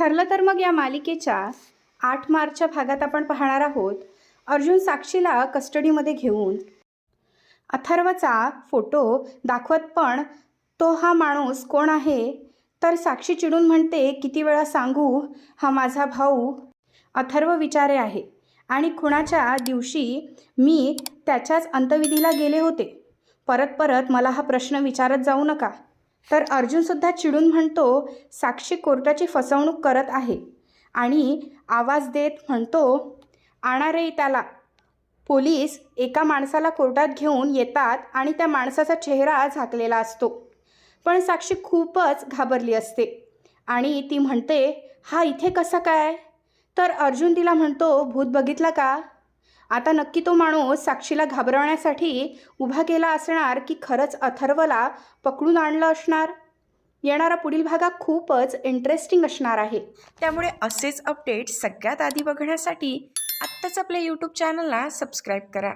ठरलं तर मग या मालिकेच्या आठ मार्चच्या भागात आपण पाहणार आहोत. अर्जुन साक्षीला कस्टडीमध्ये घेऊन अथर्वचा फोटो दाखवत पण तो हा माणूस कोण आहे? तर साक्षी चिडून म्हणते किती वेळा सांगू हा माझा भाऊ. अथर्व विचारे आहे. आणि खुणाच्या दिवशी मी त्याच्याच अंतविधीला गेले होते. परत परत मला हा प्रश्न विचारत जाऊ नका. तर अर्जुनसुद्धा चिडून म्हणतो साक्षी कोर्टाची फसवणूक करत आहे. आणि आवाज देत म्हणतो आणारे त्याला पोलीस एका माणसाला कोर्टात घेऊन येतात आणि त्या माणसाचा चेहरा झाकलेला असतो. पण साक्षी खूपच घाबरली असते आणि ती म्हणते हा इथे कसा काय? तर अर्जुन तिला म्हणतो भूत बघितला का? आता नक्की तो माणूस साक्षीला घाबरवण्यासाठी उभा केला असणार की खरंच अथर्वला पकडून आणलं असणार? येणारा पुढील भागात खूपच इंटरेस्टिंग असणार आहे. त्यामुळे असेच अपडेट सगळ्यात आधी बघण्यासाठी आत्ताच आपल्या यूट्यूब चॅनलला सबस्क्राईब करा.